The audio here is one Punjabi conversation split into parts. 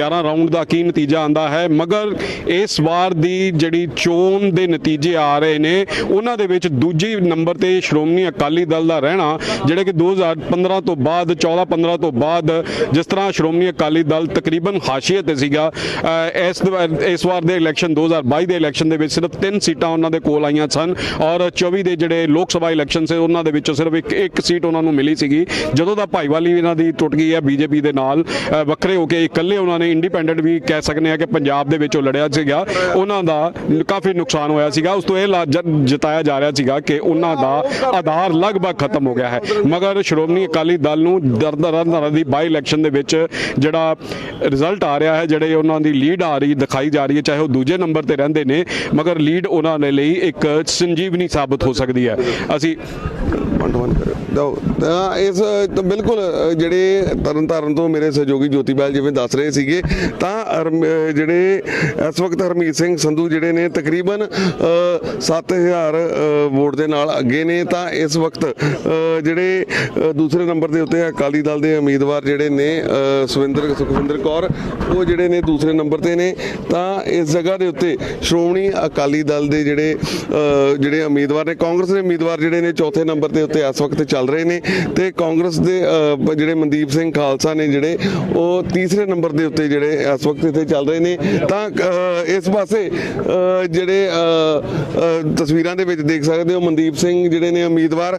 11 ਰਾਉਂਡ ਦਾ ਕੀ ਨਤੀਜਾ ਆਂਦਾ ਹੈ, ਮਗਰ ਇਸ ਵਾਰ ਦੀ ਜਿਹੜੀ ਚੋਣ ਦੇ ਨਤੀਜੇ ਆ ਰਹੇ ਨੇ, ਉਹਨਾਂ ਦੇ ਵਿੱਚ ਦੂਜੀ ਨੰਬਰ ਤੇ ਸ਼੍ਰੋਮਣੀ ਅਕਾਲੀ ਦਲ ਦਾ ਰਹਿਣਾ, ਜਿਹੜੇ ਕਿ 2015 ਤੋਂ ਬਾਅਦ 14 15 ਤੋਂ ਬਾਅਦ ਜਿਸ ਤਰ੍ਹਾਂ ਸ਼੍ਰੋਮਣੀ ਅਕਾਲੀ ਦਲ ਤਕਰੀਬਨ ਹਾਸ਼ੀਏ ਤੇ ਸੀਗਾ ਇਸ ਵਾਰ- ਇਸ ਵਾਰ ਦੇ ਇਲੈਕਸ਼ਨ 2022 ਦੇ ਇਲੈਕਸ਼ਨ ਦੇ ਵਿੱਚ ਸਿਰਫ ਤਿੰਨ ਸੀਟਾਂ ਉਹਨਾਂ ਦੇ ਕੋਲ ਆਈਆਂ ਸਨ ਔਰ 24 ਦੇ ਜਿਹੜੇ ਲੋਕ ਸਭਾ ਇਲੈਕਸ਼ਨ ਸੀ, ਉਹਨਾਂ ਦੇ ਵਿੱਚੋਂ ਸਿਰਫ ਇੱਕ ਇੱਕ ਸੀਟ ਉਹਨਾਂ ਨੂੰ ਮਿਲੀ ਸੀਗੀ। ਜਦੋਂ ਦਾ ਭਾਈਵਾਲੀ ਇਹਨਾਂ ਦੀ ਟੁੱਟ ਗਈ ਹੈ, ਬੀਜੇਪੀ ਦੇ ਨਾਲ ਵੱਖਰੇ ਹੋ ਕੇ ਇਕੱਲੇ ਉਹਨਾਂ ਨੇ ਇੰਡੀਪੈਂਡੈਂਟ ਵੀ ਕਹਿ ਸਕਦੇ ਆ ਕਿ ਪੰਜਾਬ ਦੇ ਵਿੱਚੋਂ ਲੜਿਆ ਸੀਗਾ। ਉਹਨਾਂ ਦਾ ਕਾਫੀ ਨੁਕਸਾਨ ਹੋਇਆ ਸੀਗਾ। ਉਸ ਤੋਂ ਇਹ ਲਾ- ਜਤਾਇਆ ਜਾ ਰਿਹਾ ਸੀਗਾ ਕਿ ਉਹਨਾਂ ਦਾ ਆਧਾਰ ਲਗਭਗ ਖਤਮ ਹੋ ਗਿਆ ਹੈ। ਮਗਰ ਸ਼੍ਰੋਮਣੀ ਅਕਾਲੀ ਦਲ ਨੂੰ ਦਰ ਦੀ ਬਾਈ ਇਲੈਕਸ਼ਨ ਦੇ ਵਿੱਚ ਜਿਹੜਾ ਰਿਜ਼ਲਟ ਆ ਰਿਹਾ ਹੈ, ਜਿਹੜੇ ਉਹਨਾਂ ਦੀ ਲੀਡ ਆ ਰਹੀ, ਦਿਖਾਈ ਜਾ ਰਹੀ ਹੈ, ਚਾਹੇ ਉਹ ਦੂਜੇ ਨੰਬਰ ਤੇ ਰਹਿੰਦੇ ਨੇ, ਮਗਰ ਲੀਡ ਉਹਨਾਂ ਦੇ ਲਈ ਇੱਕ ਸੰਜੀਵਨੀ ਸਾਬਤ ਹੋ ਸਕਦੀ ਹੈ। ਅਸੀਂ ਇਸ ਤਾਂ ਬਿਲਕੁਲ ਜਿਹੜੇ ਤਰਨ ਤਾਰਨ ਤੋਂ ਮੇਰੇ ਸਹਿਯੋਗੀ ਜੋਤੀਬੈਲ ਜਿਵੇਂ ਦੱਸ ਰਹੇ ਸੀਗੇ ਤਾਂ ਜਿਹੜੇ ਇਸ ਵਕਤ ਹਰਮੀਤ ਸਿੰਘ ਸੰਧੂ ਜਿਹੜੇ ਨੇ ਤਕਰੀਬਨ ਅ, 7000 ਵੋਟ ਦੇ ਨਾਲ ਅੱਗੇ ਨੇ। ਤਾਂ ਇਸ ਵਕਤ ਜਿਹੜੇ ਦੂਸਰੇ ਨੰਬਰ ਦੇ ਉੱਤੇ ਅਕਾਲੀ ਦਲ ਦੇ ਉਮੀਦਵਾਰ ਜਿਹੜੇ ਨੇ ਸੁਵਿੰਦਰ ਸੁਖਵਿੰਦਰ ਕੌਰ ਉਹ ਜਿਹੜੇ ਨੇ ਦੂਸਰੇ ਨੰਬਰ ਤੇ ਨੇ। ਤਾਂ ਇਸ ਜਗ੍ਹਾ ਦੇ ਉੱਤੇ ਸ਼੍ਰੋਮਣੀ ਅਕਾਲੀ ਦਲ ਦੇ ਜਿਹੜੇ ਜਿਹੜੇ ਉਮੀਦਵਾਰ ਨੇ ਕਾਂਗਰਸ ਦੇ ਉਮੀਦਵਾਰ ਜਿਹੜੇ ਨੇ ਚੌਥੇ ਨੰਬਰ ਦੇ ਉੱਤੇ ਇਸ ਵਕਤ ਚੱਲ ਰਹੇ ਨੇ। ਤੇ ਕਾਂਗਰਸ ਦੇ ਜਿਹੜੇ ਮਨਦੀਪ ਸਿੰਘ ਖਾਲਸਾ ਨੇ ਜਿਹੜੇ ਉਹ ਤੀਸਰੇ ਨੰਬਰ ਦੇ ਉੱਤੇ ਜਿਹੜੇ ਇਸ ਵਕਤ ਇੱਥੇ ਚੱਲ ਰਹੇ ਨੇ ਤਾਂ ਇਸ ਪਾਸੇ ਜਿਹੜੇ ਤਸਵੀਰਾਂ ਦੇ ਵਿੱਚ ਦੇਖ ਸਕਦੇ ਹੋ ਮਨਦੀਪ ਸਿੰਘ ਜਿਹੜੇ ਨੇ ਉਮੀਦਵਾਰ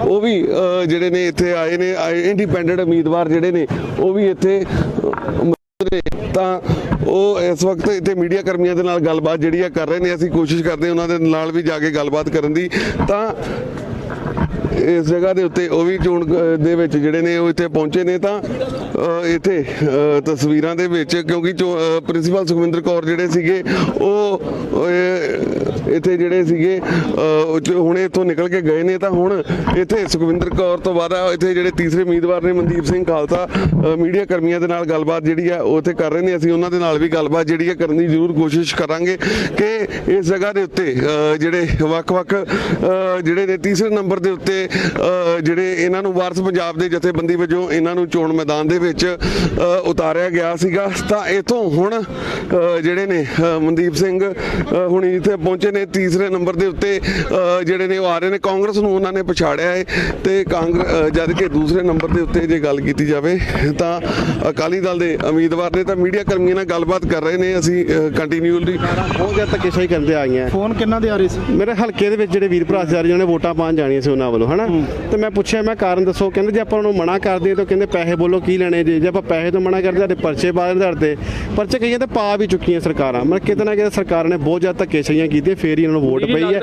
ਉਹ ਵੀ ਜਿਹੜੇ ਨੇ ਇੱਥੇ ਆਏ ਨੇ ਇੰਡੀਪੈਂਡੈਂਟ ਉਮੀਦਵਾਰ ਜਿਹੜੇ ਨੇ ਉਹ ਵੀ ਇੱਥੇ ਅ, ਨੇ। ਤਾਂ ਉਹ ਇਸ ਵਕਤ ਇੱਥੇ ਮੀਡੀਆ ਕਰਮੀਆਂ ਦੇ ਨਾਲ ਗੱਲਬਾਤ ਜਿਹੜੀ ਆ ਕਰ ਰਹੇ ਨੇ ਅਸੀਂ ਕੋਸ਼ਿਸ਼ ਕਰਦੇ ਹਾਂ ਉਹਨਾਂ ਦੇ ਨਾਲ ਵੀ ਜਾ ਕੇ ਗੱਲਬਾਤ ਕਰਨ ਦੀ। ਤਾਂ ਇਸ ਜਗ੍ਹਾ ਦੇ ਉੱਤੇ ਉਹ ਵੀ ਚੋਣ ਦੇ ਵਿੱਚ ਜਿਹੜੇ ਨੇ ਉਹ ਇੱਥੇ ਪਹੁੰਚੇ ਨੇ ਤਾਂ ਇੱਥੇ ਤਸਵੀਰਾਂ ਦੇ ਵਿੱਚ ਕਿਉਂਕਿ ਪ੍ਰਿੰਸੀਪਲ ਸੁਖਵਿੰਦਰ ਕੌਰ ਜਿਹੜੇ ਸੀਗੇ ਉਹ ਇੱਥੇ ਜਿਹੜੇ ਸੀਗੇ ਅ, ਹੁਣੇ ਇੱਥੋਂ ਨਿਕਲ ਕੇ ਗਏ ਨੇ ਤਾਂ ਹੁਣ ਇੱਥੇ ਸੁਖਵਿੰਦਰ ਕੌਰ ਤੋਂ ਬਾਅਦ ਇੱਥੇ ਜਿਹੜੇ ਤੀਸਰੇ ਉਮੀਦਵਾਰ ਨੇ ਮਨਦੀਪ ਸਿੰਘ ਖਾਲਸਾ ਮੀਡੀਆ ਕਰਮੀਆਂ ਦੇ ਨਾਲ ਗੱਲਬਾਤ ਜਿਹੜੀ ਆ ਉਹ ਇੱਥੇ ਕਰ ਰਹੇ ਨੇ। ਅਸੀਂ ਉਹਨਾਂ ਦੇ ਨਾਲ ਵੀ ਗੱਲਬਾਤ ਜਿਹੜੀ ਹੈ ਕਰਨ ਦੀ ਜ਼ਰੂਰ ਕੋਸ਼ਿਸ਼ ਕਰਾਂਗੇ ਕਿ ਇਸ ਜਗ੍ਹਾ ਦੇ ਉੱਤੇ ਜਿਹੜੇ ਵੱਖ-ਵੱਖ ਜਿਹੜੇ ਨੇ ਤੀਸਰੇ ਨੰਬਰ ਦੇ ਉੱਤੇ ਅ, ਜਿਹੜੇ ਇਹਨਾਂ ਨੂੰ ਵਾਰਸ ਪੰਜਾਬ ਦੇ ਜਥੇਬੰਦੀ ਵਜੋਂ ਇਹਨਾਂ ਨੂੰ ਚੋਣ ਮੈਦਾਨ ਦੇ ਵਿੱਚ ਉਤਾਰਿਆ ਗਿਆ ਸੀਗਾ। ਤਾਂ ਇਥੋਂ ਹੁਣ ਜਿਹੜੇ ਨੇ ਮਨਦੀਪ ਸਿੰਘ ਹੁਣੀ ਇੱਥੇ ਪਹੁੰਚੇ ਨੇ ਤੀਸਰੇ ਨੰਬਰ ਦੇ ਉੱਤੇ ਜਿਹੜੇ ਨੇ ਉਹ ਆ ਰਹੇ ਨੇ। ਕਾਂਗਰਸ ਨੂੰ ਉਹਨਾਂ ਨੇ ਪਛਾੜਿਆ ਹੈ ਤੇ ਕਾਂਗਰਸ ਜਦ ਕਿ ਦੂਸਰੇ ਨੰਬਰ ਦੇ ਉੱਤੇ ਜੇ ਗੱਲ ਕੀਤੀ ਜਾਵੇ ਤਾਂ ਅਕਾਲੀ ਦਲ ਦੇ ਉਮੀਦਵਾਰ ਨੇ ਤਾਂ ਮੀਡੀਆ ਕਰਮੀਆਂ ਨਾਲ ਗੱਲਬਾਤ ਕਰ ਰਹੇ ਨੇ। ਅਸੀਂ ਕੰਟੀਨਿਊਲੀ ਬਹੁਤ ਜ਼ਿਆਦਾ ਧੱਕੇਸ਼ਾਹੀ ਕਰਦੇ ਆਈਆਂ ਫੋਨ ਕਿੰਨਾ ਦੇ ਆ ਰਹੇ ਸੀ? ਮੇਰੇ ਹਲਕੇ ਦੇ ਵਿੱਚ ਜਿਹੜੇ ਵੀਰ ਭਰਾ ਸਾਰੇ ਨੇ ਵੋਟਾਂ ਪਾਉਣ ਜਾਣੀਆਂ ਸੀ ਉਹਨਾਂ ਵੱਲੋਂ ਹਨਾ? ਤੇ ਮੈਂ ਪੁੱਛਿਆ ਮੈਂ ਕਾਰਨ ਦੱਸੋ? ਕਹਿੰਦੇ ਜੇ ਆਪਾਂ ਉਹਨੂੰ ਮਨਾ ਕਰਦੇ ਤਾਂ ਕਹਿੰਦੇ ਪੈਸੇ ਬੋਲੋ ਕੀ ਲੈਣੇ ਜੇ? ਜੇ ਆਪਾਂ ਪੈਸੇ ਤੋਂ ਮਨਾ ਕਰਦੇ ਸਾਡੇ ਪਰਚੇ ਸਾਡੇ ਤੇ। ਪਰਚੇ ਕਈਆਂ ਤੇ ਪਾ ਵੀ ਚੁੱਕੀਆਂ ਸਰਕਾਰਾਂ। ਮੈਂ ਕਿਤੇ ਨਾ ਕਿਤੇ ਸਰਕਾਰ ਨੇ ਬਹੁਤ ਜ਼ਿਆਦਾ ਧੱਕੇਸ਼ਾਹੀਆਂ ਕੀਤੀਆਂ ਫੇਰ ਹੀ ਇਹਨਾਂ ਨੂੰ ਵੋਟ ਪਈ ਹੈ।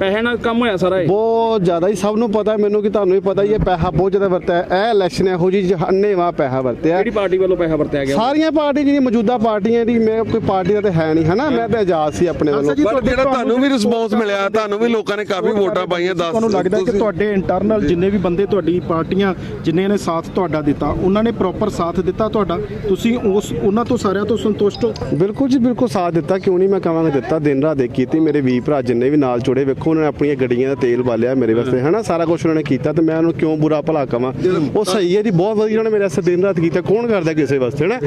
ਪੈਸੇ ਨਾਲ ਕੰਮ ਹੋਇਆ ਸਾਰਾ ਇਹ। ਬਹੁਤ ਜ਼ਿਆਦਾ ਹੀ ਸਭ ਨੂੰ ਪਤਾ ਮੈਨੂੰ ਕਿ ਤੁਹਾਨੂੰ ਵੀ ਪਤਾ ਹੀ ਹੈ ਪੈਸਾ ਬਹੁਤ ਜ਼ਿਆਦਾ ਵਰਤਿਆ ਹੈ। ਇਹ ਇਲੈਕਸ਼ਨ ਇਹੋ ਜਿਹੀ ਅੰਨੇਵਾਹ ਪੈਸਾ ਵਰਤਿਆ। ਕਿਹੜੀ ਪਾਰਟੀ ਵੱਲੋਂ ਪੈਸਾ ਵਰਤਿਆ ਗਿਆ? ਸਾਰੀਆਂ ਪਾਰਟੀ ਜਿਹੜੀਆਂ ਮੌਜੂਦਾ ਪਾਰਟੀਆਂ ਦੀ ਮੈਂ ਕੋਈ ਪਾਰਟੀ ਦਾ ਤੇ ਹੈ ਨਹੀਂ ਹਨਾ? ਮੈਂ ਤਾਂ ਆਜ਼ਾਦ ਸੀ ਆਪਣੇ ਵੱਲੋਂ। ਪਰ ਜਿਹੜਾ ਤੁਹਾਨੂੰ ਵੀ ਰਿਸਪੌਂਸ ਮਿਲਿਆ ਤੁਹਾਨੂੰ ਵੀ ਲੋਕਾਂ ਨੇ ਕਾਫੀ ਵੋਟਾਂ ਪਾਈਆਂ ਦੱਸ ਤੁਹਾਨੂੰ ਲੱਗਦਾ ਕਿ ਤੁਸੀਂ- ਤੁਹਾਡੇ ਇੰਟਰਨਲ ਜਿੰਨੇ ਵੀ ਬੰਦੇ ਤੁਹਾਡੀ ਪਾਰਟੀਆਂ ਜਿੰਨੇ ਨੇ ਸਾਥ ਤੁਹਾਡਾ ਦਿੱਤਾ ਉਹਨਾਂ ਨੇ ਪ੍ਰੋਪਰ ਸਾਥ ਦਿੱਤਾ ਤੁਹਾਡਾ? ਤੁਸੀਂ ਉਸ ਉਹਨਾਂ ਤੋਂ ਸਾਰਿਆਂ ਤੋਂ ਸੰਤੁਸ਼ਟ ਹੋ? ਬਿਲਕੁਲ ਜੀ ਬਿਲਕੁਲ ਸਾਥ ਦਿੱਤਾ ਕਿਉਂ ਨਹੀਂ ਮੈਂ ਕਹਾਂਗਾ ਦਿੱਤਾ ਦਿਨ ਰਾਤ ਦੇ ਕੀਤੀ ਮੇਰੇ ਵੀਰ ਭਰਾ ਜਿੰਨੇ ਵੀ ਨਾਲ ਜੁੜੇ ਵੇਖੋ ਉਹਨਾਂ ਨੇ ਆਪਣੀਆਂ ਗੱਡੀਆਂ ਦਾ ਤੇਲ ਬਾਲਿਆ ਮੇਰੇ ਵਾਸਤੇ ਹਨਾ? ਸਾਰਾ ਕੁਝ ਉਹਨਾਂ ਨੇ ਕੀਤਾ ਤੇ ਮੈਂ ਉਹਨੂੰ ਕਿਉਂ ਬੁਰਾ ਭਲਾ ਕਵਾਂ? ਉਹ ਸਹੀ ਹੈ ਜੀ ਬਹੁਤ ਵਧੀਆ ਉਹਨਾਂ ਨੇ ਮੇਰੇ ਵਾਸਤੇ ਦਿਨ ਰਾਤ ਕੀਤਾ ਕੌਣ ਕਰਦਾ ਕਿਸੇ ਵਾਸਤੇ ਹਨਾ?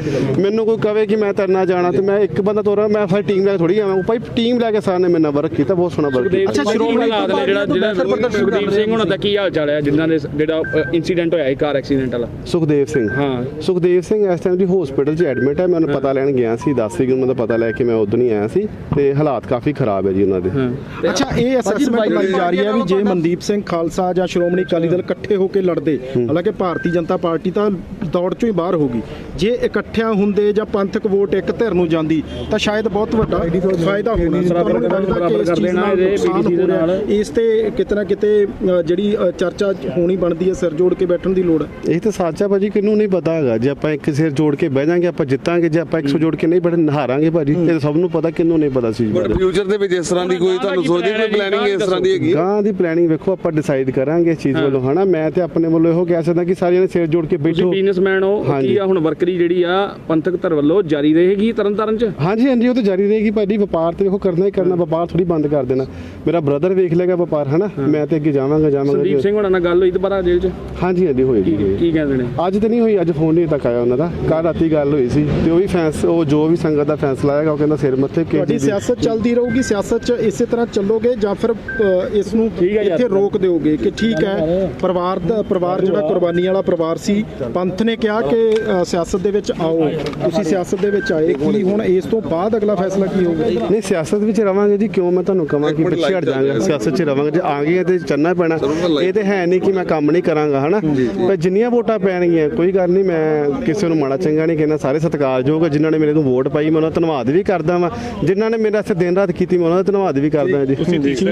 ਮੈਨੂੰ ਕੋਈ ਕਵੇ ਕਿ ਮੈਂ ਤਰਨਾ ਜਾਣਾ ਤੇ ਮੈਂ ਇੱਕ ਬੰਦਾ ਤੋਰਾ ਮੈਂ ਸਾਰੀ ਟੀਮ ਲੈ ਕੇ ਥੋੜੀ ਆਵਾਂ ਭਾਈ ਟੀਮ ਲੈ ਕੇ ਸਾਰਿਆਂ ਨੇ ਮੇਰੇ ਨਾਲ ਵਰਕ ਕੀਤਾ ਬਹੁਤ ਸੋਹਣਾ ਵਰਕ ਕੀਤਾ। ਅੱਛਾ ਸ਼੍ਰੋਮਣੀ ਨੇ ਜਿਹੜਾ ਜਿਹੜਾ ਸੁਖਦੀਪ ਸਿੰਘ ਉਹਨਾਂ ਦਾ ਕੀ ਹਾਲ ਚਾਲ ਹੈ ਜਿਨ੍ਹਾਂ ਦੇ ਜਿਹੜਾ ਇਨਸੀਡੈਂਟ ਹੋਇਆ ਸੀ ਕਾਰ ਐਕਸੀਡੈਂਟ ਵਾਲਾ? ਸੁਖਦੇਵ ਸਿੰਘ। ਹਾਂ। ਸੁਖਦੇਵ ਸਿੰਘ ਇਸ ਟਾਈਮ ਜੀ ਹਸਪੀਟਲ 'ਚ ਐਡਮਿਟ ਹੈ ਮੈਂ ਉਹਨੂੰ ਪਤਾ ਲੈਣ ਗਿਆ ਸੀ 10 ਵਜੇ ਉਹਨਾਂ ਦਾ ਪਤਾ ਲੈ ਕੇ ਮੈਂ ਉਦੋਂ ਹੀ ਆਇਆ ਸੀ ਤੇ ਹਾਲਾਤ ਕਾਫੀ ਖਰਾਬ ਹੈ ਜੀ ਉਹਨਾਂ ਦੇ। ਅੱਛਾ ਇਹ ਅਸੈਸਮੈਂਟ ਲਾਈ ਜਾ ਰਹੀ ਹੈ ਵੀ ਜੇ ਮਨਦੀਪ ਸਿੰਘ ਖਾਲਸਾ ਜਾਂ ਸ਼੍ਰੋਮਣੀ ਅਕਾਲੀ ਦਲ ਇਕੱਠੇ ਹੋ ਕੇ ਲੜਦੇ ਹਾਲਾਂਕਿ ਭਾਰਤੀ ਜਨਤਾ ਪਾਰਟੀ ਤਾਂ ਦੌੜ ਚੋਂ ਹੀ ਬਾਹਰ ਹੋ ਗਈ। ਜੇ ਇਕੱਠਿਆਂ ਹੁੰਦੇ ਜਾਂ ਪੰਥਕ ਵੋਟ ਇੱਕ ਧਿਰ ਨੂੰ ਜਾਂਦੀ ਤਾਂ ਸ਼ਾਇਦ ਬਹੁਤ ਵੱਡਾ ਫਾਇਦਾ ਹੋਣਾ। ਤੁਹਾਨੂੰ ਨਹੀਂ ਲੱਗਦਾ ਕਿ ਇਸ ਚੀਜ਼ ਨਾਲ ਨੁਕਸਾਨ ਹੋ ਰਿਹਾ? ਇਸ ਤੇ ਕਿਤੇ ਨਾ ਕਿਤੇ ਅ, ਜਿਹੜੀ ਚਰਚਾ ਹੋਣੀ ਬਣਦੀ ਹੈ ਸਿਰ ਜੋੜ ਕੇ ਬੈਠਣ ਦੀ ਲੋੜ ਹੈ? ਇਹ ਤਾਂ ਸੱਚ ਹੈ ਭਾਜੀ ਕਿਹਨੂੰ ਨਹੀਂ ਪਤਾ ਹੈਗਾ। ਜੇ ਆਪਾਂ ਇੱਕ ਸਿਰ ਜੋੜ ਕੇ ਬਹਿ ਜਾਾਂਗੇ ਆਪਾਂ ਜਿੱਤਾਂਗੇ ਜੇ ਆਪਾਂ 100 ਜੋੜ ਕੇ ਨਹੀਂ ਬੜੇ ਨਹਾਰਾਂਗੇ ਭਾਜੀ ਇਹ ਤਾਂ ਸਭ ਨੂੰ ਪਤਾ ਕਿੰਨੂੰ ਨਹੀਂ ਪਤਾ ਸੀ ਜੀ ਬਟ ਫਿਊਚਰ ਦੇ ਵਿੱਚ ਇਸ ਤਰ੍ਹਾਂ ਦੀ ਕੋਈ ਤੁਹਾਨੂੰ ਸੋਚਦੇ ਕੋਈ ਪਲੈਨਿੰਗ ਇਸ ਤਰ੍ਹਾਂ ਦੀ ਹੈਗੀ? ਗਾਂ ਦੀ ਪਲੈਨਿੰਗ ਵੇਖੋ ਆਪਾਂ ਡਿਸਾਈਡ ਕਰਾਂਗੇ ਇਸ ਚੀਜ਼ ਵੱਲੋਂ ਹਨਾ? ਮੈਂ ਤੇ ਆਪਣੇ ਵੱਲੋਂ ਇਹੋ ਕਹਿ ਸਕਦਾ ਕਿ ਸਾਰਿਆਂ ਨੇ ਸਿਰ ਜੋੜ ਕੇ ਬੈਠੋ। ਬਿਜ਼ਨਸਮੈਨ ਹੋ। ਕੀ ਆ ਹੁਣ ਵਰਕਰੀ ਜਿਹੜੀ ਆ ਪੰਥਕ ਧਰ ਵੱਲੋਂ ਜਾਰੀ ਰਹੇਗੀ ਤਰਨਤਾਰਨ ਚ? ਹਾਂਜੀ ਹਾਂਜੀ ਉਹ ਤਾਂ ਜਾਰੀ ਰਹੇਗੀ ਭਾਜੀ ਵਪਾਰ ਤੇ ਵੇਖੋ ਕਰਨਾ ਹੀ ਕਰਨਾ ਵਪਾਰ ਥੋੜੀ ਬੰਦ ਕਰ ਦੇਣਾ। ਮੇਰਾ ਬ੍ਰਦਰ ਵੇਖ ਲੇਗਾ ਵਪਾਰ ਹਨਾ? ਮੈਂ ਤੇ ਅੱਗੇ ਜਾਵਾਂਗਾ ਸੰਦੀਪ ਜਾਵਾਂਗਾ ਸਿੰਘ ਹੋਣਾ ਨਾਲ ਗੱਲ ਹੋਈ ਦੁਬਾਰਾ ਜੇਲ੍ਹ ਚ? ਹਾਂਜੀ ਹਾਂਜੀ ਹੋਏਗੀ। ਕੀ ਕਹਿੰਦੇ ਨੇ? ਅੱਜ ਤੇ ਨਹੀਂ ਹੋਈ ਅੱਜ ਫੋਨ ਨਹੀਂ ਤੱਕ ਆਇਆ ਉਹਨਾਂ ਦਾ। ਕੱਲ ਰਾਤੀ ਗੱਲ ਹੋਈ ਸੀ ਤੇ ਉਹ ਵੀ ਫੈਸ ਉਹ ਜੋ ਵੀ ਸੰਗਤ ਦਾ ਫੈਸਲਾ ਆਏਗਾ ਉਹ ਕਹਿੰਦਾ ਸਿਰ ਮੱਥੇ ਕਿਸੇ ਤੁਹਾਡੀ ਸਿਆਸਤ ਚੱਲਦੀ ਰਹੂਗੀ ਸਿਆਸਤ 'ਚ ਇਸੇ ਤਰ੍ਹਾਂ ਚੱਲੋਗੇ ਜਾਂ ਫਿਰ ਇਸ ਨੂੰ ਇੱਥੇ ਰੋਕ ਦਿਓਗੇ ਕਿ ਠੀਕ ਹੈ। ਪਰਿਵਾਰ ਦਾ ਪਰਿਵਾਰ ਜਿਹੜਾ ਕੁਰਬਾਨੀ ਵਾਲਾ ਪਰਿਵਾਰ ਸੀ ਪੰਥ ਨੇ ਕਿਹਾ ਕਿ ਅ, ਸਿਆਸਤ ਦੇ ਵਿੱਚ ਆਓ। ਤੁਸੀਂ ਸਿਆਸਤ ਦੇ ਵਿੱਚ ਆਏ ਕੀ ਹੁਣ ਇਸ ਤੋਂ ਬਾਅਦ ਅਗਲਾ ਫੈਸਲਾ ਕੀ ਹੋਊਗਾ? ਨਹੀਂ ਸਿਆਸਤ ਵਿੱਚ ਰਵਾਂਗੇ ਜੀ। ਕਿਉਂ ਮੈਂ ਤੁਹਾਨੂੰ ਕਹਾਂ ਕਿ ਪਿੱਛੇ ਹਟ ਰਿਹਾ। ਸਿਆਸਤ 'ਚ ਰਵਾਂਗੇ। ਜੇ ਆ ਗਏ ਤੇ ਚੱਲਣਾ ਪੈਣਾ। ਇਹ ਤੇ ਹੈ ਨਹੀਂ ਕਿ ਮੈਂ ਕੰਮ ਨਹੀਂ ਕਰਾਂਗਾ ਹਨਾ? ਪਰ ਜਿੰਨੀਆਂ ਵੋਟਾਂ ਪੈਣਗੀਆਂ ਕੋਈ ਗੱਲ ਨਹੀਂ ਮੈਂ ਕਿਸੇ ਨੂੰ ਮਾੜਾ ਚੰਗਾ ਨਹੀਂ ਕਹਿੰਦਾ ਸਾਰੇ ਸਤਿਕਾਰਯੋਗ ਆ, ਜਿਨ੍ਹਾਂ ਨੇ ਮੇਰੇ ਨੂੰ ਵੋਟ ਪਾਈ ਮੈਂ ਉਹਨਾਂ ਦਾ ਧੰਨਵਾਦ ਵੀ ਕਰਦਾ ਵਾਂ। ਜਿਨ੍ਹਾਂ ਨੇ ਮੇਰੇ ਵਾਸਤੇ ਦਿਨ ਰਾਤ ਕੀਤੀ ਮੈਂ ਉਹਨਾਂ ਦਾ ਧੰਨਵਾਦ ਵੀ ਕਰਦਾ ਜੀ।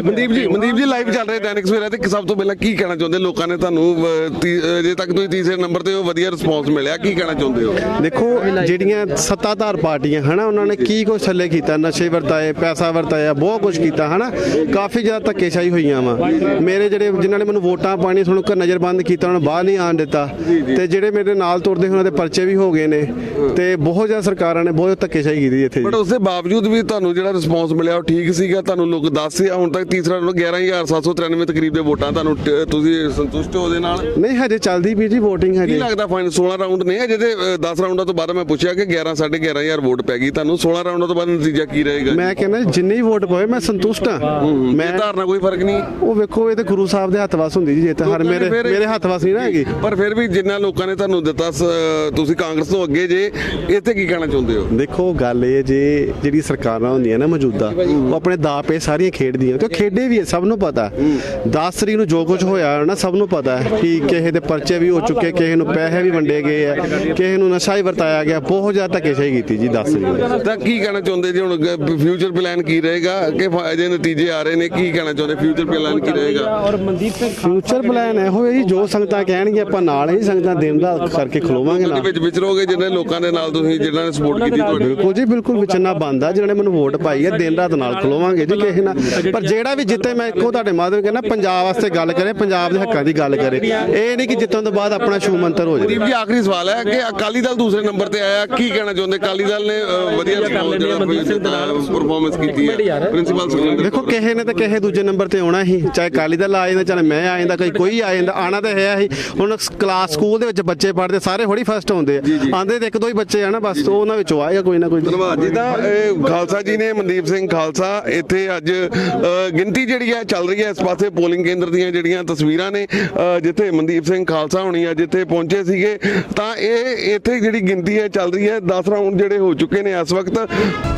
ਮਨਦੀਪ ਜੀ ਮਨਦੀਪ ਜੀ ਲਾਈਵ ਚੱਲ ਰਹੇ ਦੈਨਿਕ ਸਵੇਰਾ ਤੇ। ਸਭ ਤੋਂ ਪਹਿਲਾਂ ਕੀ ਕਹਿਣਾ ਚਾਹੁੰਦੇ? ਲੋਕਾਂ ਨੇ ਤੁਹਾਨੂੰ ਅਹ, ਤੀ- ਤੱਕ ਤੁਸੀਂ ਤੀਸਰੇ ਨੰਬਰ ਤੇ ਹੋ ਵਧੀਆ ਰਿਸਪੌਂਸ ਮਿਲਿਆ? ਕੀ ਕਹਿਣਾ ਚਾਹੁੰਦੇ ਹੋ? ਦੇਖੋ ਜਿਹੜੀਆਂ ਸੱਤਾਧਾਰ ਪਾਰਟੀਆਂ ਹਨਾ ਉਹਨਾਂ ਨੇ ਕੀ ਕੁਛ ਥੱਲੇ ਕੀਤਾ? ਨਸ਼ੇ ਵਰਤਾਏ ਪੈਸਾ ਵਰਤਾਇਆ ਬਹੁਤ ਕੁਝ ਕੀਤਾ ਹਨਾ? ਕਾਫੀ ਜ਼ਿਆਦਾ ਧੱਕੇਸ਼ਾਹੀ ਹੋਈਆਂ ਵਾ। ਮੇਰੇ ਜਿਹੜੇ ਜਿਨ੍ਹਾਂ ਨੇ ਮੈਨੂੰ ਵੋਟਾਂ ਪਾਣੀ ਤੁਹਾਨੂੰ ਘਰ ਨਜ਼ਰਬੰਦ ਕੀਤਾ ਉਹਨਾਂ ਨੂੰ ਬਾਹਰ ਨਹੀਂ ਆਣ ਦਿੱਤਾ। ਤੇ ਜਿਹੜੇ ਮੇਰੇ ਨਾਲ ਤੁਰਦੇ ਉਹਨਾਂ ਦੇ ਪਰਚੇ ਵੀ ਹੋ ਗਏ ਨੇ। ਤੇ ਬਹੁਤ ਜ਼ਿਆਦਾ ਸਰਕਾਰਾਂ ਨੇ ਬਹੁਤ ਧੱਕੇਸ਼ਾਹੀ ਕੀਤੀ ਇੱਥੇ ਬਟ ਉਸ ਦੇ ਬਾਵਜੂਦ ਵੀ ਤੁਹਾਨੂੰ ਜਿਹੜਾ ਰਿਸਪੌਂਸ ਮਿਲਿਆ ਉਹ ਠੀਕ ਸੀਗਾ ਤੁਹਾਨੂੰ ਲੋਕ ਦੱਸ ਹੁਣ ਤੱਕ ਤੀਸਰਾ ਨੰਬਰ 11793 ਤਕਰੀਬ ਦੇ ਵੋਟਾਂ ਤੁਹਾਨੂੰ ਤੁਸੀਂ ਸੰਤੁਸ਼ਟ ਹੋ ਉਹਦੇ ਨਾਲ? ਨਹੀਂ ਹਜੇ ਚੱਲਦੀ ਵੀ ਜੀ VOTING ਕੀ ਹਜੇ। ਲੱਗਦਾ ਫਾਈਨਲ 16 ਰਾਊਂਡ ਨੇ ਅਜੇ ਤੇ 10 ਰਾਊਂਡਾਂ ਤੋਂ ਬਾਅਦ ਮੈਂ ਪੁੱਛਿਆ ਕਿ 11 11500 ਵੋਟ ਪੈ ਗਈ ਤੁਹਾਨੂੰ। 16 ਰਾਊਂਡਾਂ ਤੋਂ ਬਾਅਦ ਨਤੀਜਾ ਕੀ ਰਹੇਗਾ? ਮੈਂ ਕਹਿੰਦਾ ਜਿੰਨੀ ਵੋਟ ਪਵੇ ਮੈਂ ਸੰਤੁਸ਼ਟ ਹਾਂ। ਮੈਂ ਧਾਰਨਾ ਕੋਈ ਫ਼ਰਕ ਨਹੀਂ। ਉਹ ਵੇਖੋ ਇਹ ਤੇ ਗੁਰੂ ਸਾਹਿਬ ਦੇ ਹੱਥ ਵਸ ਹੁੰਦੀ ਜੀ ਇਹ ਤਾਂ ਹਰ ਮੇਰੇ ਮੇਰੇ ਹੱਥ ਵਸ ਨਹੀਂ ਨਾ ਹੈਗੀ। ਪਰ ਫਿਰ ਵੀ ਜਿੰਨਾ ਲੋਕਾਂ ਨੇ ਤੁਹਾਨੂੰ ਦਿੱਤਾ ਤੁਸੀਂ ਕਾਂਗਰਸ ਤੋਂ ਅੱਗੇ ਜੇ ਇੱਥੇ ਕੀ ਕਹਿਣਾ ਚਾਹੁੰਦੇ ਹੋ? ਦੇਖੋ ਗੱਲ ਇਹ ਜੇ ਜਿਹੜੀ ਸਰਕਾਰਾਂ ਹੁੰਦੀਆਂ ਨਾ ਮੌਜੂਦਾ ਉਹ ਆਪਣੇ ਦਾਪੇ ਸਾਰੀਆਂ ਖੇਡਦੀਆਂ। ਉਹ ਖੇਡੇ ਵੀ ਹੈ ਸਭ ਨੂੰ ਪਤਾ। 10 ਤਰੀਕ ਨੂੰ ਜੋ ਕੁਝ ਹੋਇਆ ਨਾ ਸਭ ਨੂੰ ਪਤਾ ਹੈ। ਕਿ ਕਿਸੇ ਦੇ ਪਰਚੇ ਵੀ ਹੋ ਚੁੱਕੇ ਕਿਸੇ ਨੂੰ ਪੈਸੇ ਵੀ ਵੰਡੇ ਗਏ ਆ ਕਿਸੇ ਨੂੰ ਨਸ਼ਾ ਹੀ ਵਰਤਾਇਆ ਗਿਆ ਬਹੁਤ ਜ਼ਿਆਦਾ ਧੱਕੇਸ਼ਾਹੀ ਕੀਤੀ ਜੀ 10 ਤਰੀਕ ਨੂੰ ਤਾਂ ਕੀ ਕਹਿਣਾ ਚਾਹੁੰਦੇ ਜੀ ਹੁਣ ਫਿਊਚਰ ਪਲਾਨ ਕੀ ਰਹੇਗਾ? ਕਿ ਅਜੇ ਨਤੀਜੇ ਆ ਰਹੇ ਨੇ ਕੀ ਕਹਿਣਾ ਚਾਹੁੰਦੇ? ਫਿਊਚਰ ਪਲਾਨ ਕੀ ਰਹੇਗਾ? ਔਰ ਮਨਦੀਪ ਸਿੰਘ ਫਿਊਚਰ ਪਲਾਨ ਇਹੋ ਹੈ ਜੀ ਜੋ ਸੰਗਤਾਂ ਕਹਿਣਗੇ ਆਪਾਂ ਨਾਲ ਹੀ ਸੰਗਤਾਂ ਦਿਨ ਰਾਤ ਕਰਕੇ ਖਲੋਵਾਂਗੇ ਨਾਲ। ਵਿੱਚ ਵਿਚਰੋਗੇ ਜਿਹਨੇ ਲੋਕਾਂ ਦੇ ਨਾਲ ਤੁਸੀਂ ਜਿਨ੍ਹਾਂ ਨੇ ਸਪੋਰਟ ਕੀਤੀ ਤੁਹਾਡੀ? ਬਿਲਕੁਲ ਜੀ ਬਿਲਕੁਲ ਵਿਚਰਨਾ ਬੰਦਾ ਜਿਨ੍ਹਾਂ ਨੇ ਮੈਨੂੰ ਵੋਟ ਪਾਈ ਹੈ ਦਿਨ ਰਾਤ ਨਾਲ ਖਲੋਵਾਂਗੇ ਜੀ ਕਿਸੇ ਨਾਲ। ਪਰ ਜਿਹੜਾ ਵੀ ਜਿੱਤੇ ਮੈਂ ਇੱਕੋ ਤੁਹਾਡੇ ਮਾਧਿਅਮ ਕਹਿੰਦਾ ਪੰਜਾਬ ਵਾਸਤੇ ਗੱਲ ਕਰੇ ਪੰਜਾਬ ਦੇ ਹੱਕਾਂ ਦੀ ਗੱਲ ਕਰੇ। ਇਹ ਨਹੀਂ ਕਿ ਜਿੱਤਣ ਤੋਂ ਬਾਅਦ ਆਪਣਾ ਸ਼ੂ ਮੰਤਰ ਹੋ ਜਾਵੇ। ਜੀ ਆਖਰੀ ਸਵਾਲ ਹੈ ਕਿ ਅਕਾਲੀ ਦਲ ਦੂਸਰੇ ਨੰਬਰ ਤੇ ਆਇਆ ਕੀ ਕਹਿਣਾ ਚਾਹੁੰਦੇ? ਅਕਾਲੀ ਦਲ ਨੇ ਵਧੀਆ ਪਰਫਾਰਮੈਂਸ ਕੀਤੀ ਹੈ। ਪ੍ਰਿੰਸੀਪਲ ਸੁਖਜਿੰਦਰ ਦੇਖੋ ਕਿਸੇ ਨੇ ਤਾਂ ਕਿਸੇ ਦੂਜੇ ਨੰਬਰ ਤੇ ਆਉਣਾ ਹੀ ਚਾਹੇ ਕਾਲੀ ਦਲ ਆ ਜਾਂਦਾ ਚਾਹੇ ਮੈਂ ਆ ਜਾਂਦਾ ਕੋਈ ਕੋਈ ਆ ਜਾਂਦਾ ਆਣਾ ਤਾਂ ਹੈ ਹੀ। ਹੁਣ ਕਲਾਸ ਸਕੂਲ ਦੇ ਵਿੱਚ ਬੱਚੇ ਪੜ੍ਹਦੇ ਸਾਰੇ ਹੋੜੀ ਫਸਟ ਹੁੰਦੇ ਆ। ਆਂਦੇ ਤੇ ਇੱਕ ਦੋ ਹੀ ਬੱਚੇ ਆ ਨਾ ਬਸ ਉਹ ਉਹਨਾਂ ਵਿੱਚੋਂ ਆਏਗਾ ਕੋਈ ਨਾ ਕੋਈ। ਧੰਨਵਾਦ ਜੀ ਤਾਂ ਇਹ ਖਾਲਸਾ ਜੀ ਨੇ ਮਨਦੀਪ ਸਿੰਘ ਖਾਲਸਾ ਇੱਥੇ ਅੱਜ ਗਿਣਤੀ ਜਿਹੜੀ ਹੈ ਚੱਲ ਰਹੀ ਹੈ ਇਸ ਪਾਸੇ ਪੋਲਿੰਗ ਕੇਂਦਰ ਦੀਆਂ ਜਿਹੜੀਆਂ ਤਸਵੀਰਾਂ ਨੇ ਜਿੱਥੇ ਮਨਦੀਪ ਸਿੰਘ ਖਾਲਸਾ ਹੋਣੀ ਅੱਜ ਇੱਥੇ ਪਹੁੰਚੇ ਸੀਗੇ ਤਾਂ ਇਹ ਇੱਥੇ ਜਿਹੜੀ ਗਿਣਤੀ ਹੈ ਚੱਲ ਰਹੀ ਹੈ 10 ਰਾਊਂਡ ਜਿਹੜੇ ਹੋ ਚੁੱਕੇ ਨੇ ਇਸ ਵਕਤ।